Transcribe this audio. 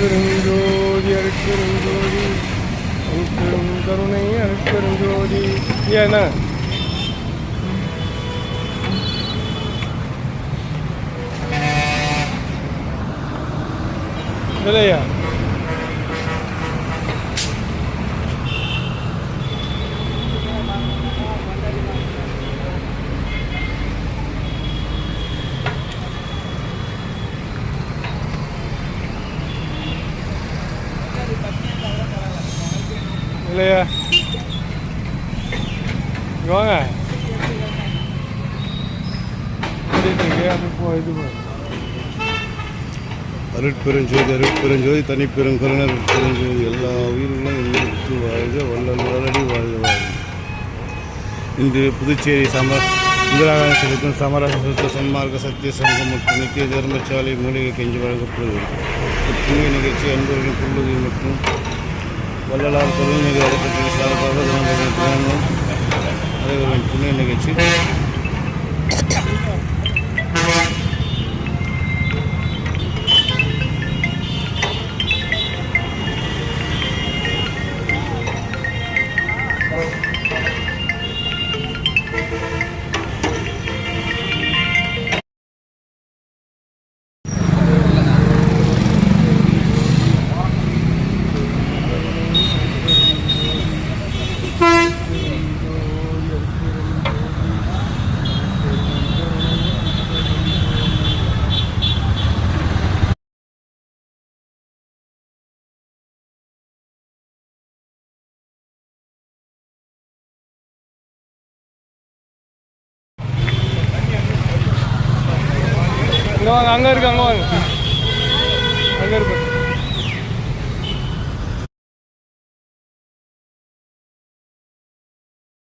அருட்பெரும் ஜோதி அருட்பெரும் ஜோதி அருட்பெரும் கருணை அருட்பெரும் ஜோதி ஏன்னா இல்லையா இல்லையா இங்க வாங்க அருட்பெருஞ்சோதி அருட்பெருஞ்சோதி தனிப்பெரும் கருணை அருட்பெருஞ்சோதி எல்லா உயிர்களும் இன்னும் வாழ்க வல்லல் வளரடி வாழ்க வாழ்க. இன்று புதுச்சேரி சமர் இந்திராகாந்தி சிறுத்தம் சமரச சுத்த சன்மார்க்க சத்திய சங்கம் மற்றும் நித்திய தர்மசாலை மூலிகை கெஞ்சி வழங்கப்படுகிறது. புண்ணிய நிகழ்ச்சி அன்பர்களின் புல்லுதல் மற்றும் வள்ளலார் தொழில்நிலை அறக்கட்டளை சார்பாக தினம்பரம் தினமும் நடைபெறும் புண்ணிய நிகழ்ச்சி. வாங்க அங்கே இருக்கு அங்கே வாங்க. அங்கே இருக்கு.